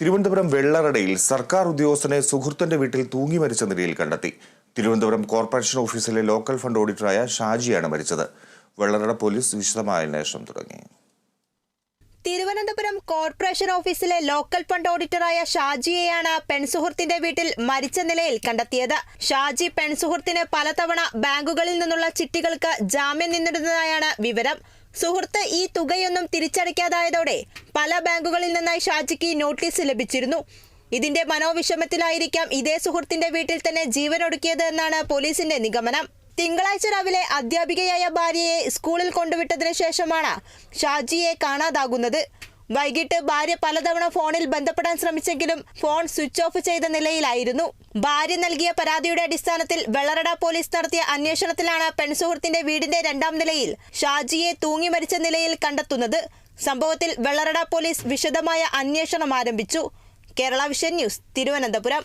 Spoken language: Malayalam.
തിരുവനന്തപുരം വെള്ളറടയിൽ സർക്കാർ ഉദ്യോഗസ്ഥനെ സുഹൃത്തിന്റെ വീട്ടിൽ തൂങ്ങി മരിച്ച നിലയിൽ കണ്ടെത്തി. തിരുവനന്തപുരം കോർപ്പറേഷൻ ഓഫീസിലെ ലോക്കൽ ഫണ്ട് ഓഡിറ്ററായ ഷാജിയാണ് മരിച്ചത്. വെള്ളറട പോലീസ് വിശദമായ അന്വേഷണം തുടങ്ങി. തിരുവനന്തപുരം കോർപ്പറേഷൻ ഓഫീസിലെ ലോക്കൽ ഫണ്ട് ഓഡിറ്ററായ ഷാജിയെയാണ് പെൺസുഹൃത്തിന്റെ വീട്ടിൽ മരിച്ച നിലയിൽ കണ്ടെത്തിയത്. ഷാജി പെൺസുഹൃത്തിന് പലതവണ ബാങ്കുകളിൽ നിന്നുള്ള ചിട്ടികൾക്ക് ജാമ്യം നിന്നിരുന്നതായാണ് വിവരം. സുഹൃത്ത് ഈ തുകയൊന്നും തിരിച്ചടയ്ക്കാതായതോടെ പല ബാങ്കുകളിൽ നിന്നായി ഷാജിക്ക് നോട്ടീസ് ലഭിച്ചിരുന്നു. ഇതിന്റെ മനോവിഷമത്തിലായിരിക്കാം ഇതേ സുഹൃത്തിന്റെ വീട്ടിൽ തന്നെ ജീവനൊടുക്കിയത് എന്നാണ് പോലീസിന്റെ നിഗമനം. തിങ്കളാഴ്ച രാവിലെ അധ്യാപികയായ ഭാര്യയെ സ്കൂളിൽ കൊണ്ടുവിട്ടതിനു ശേഷമാണ് ഷാജിയെ കാണാതാകുന്നത്. വൈകിട്ട് ഭാര്യ പലതവണ ഫോണിൽ ബന്ധപ്പെടാൻ ശ്രമിച്ചെങ്കിലും ഫോൺ സ്വിച്ച് ഓഫ് ചെയ്ത നിലയിലായിരുന്നു. ഭാര്യ നൽകിയ പരാതിയുടെ അടിസ്ഥാനത്തിൽ വെള്ളറട പോലീസ് നടത്തിയ അന്വേഷണത്തിലാണ് പെൺസുഹൃത്തിന്റെ വീടിന്റെ രണ്ടാം നിലയിൽ ഷാജിയെ തൂങ്ങി മരിച്ച നിലയിൽ കണ്ടെത്തുന്നത്. സംഭവത്തിൽ വെള്ളറട പോലീസ് വിശദമായ അന്വേഷണം ആരംഭിച്ചു. Kerala vision news Thiruvananthapuram.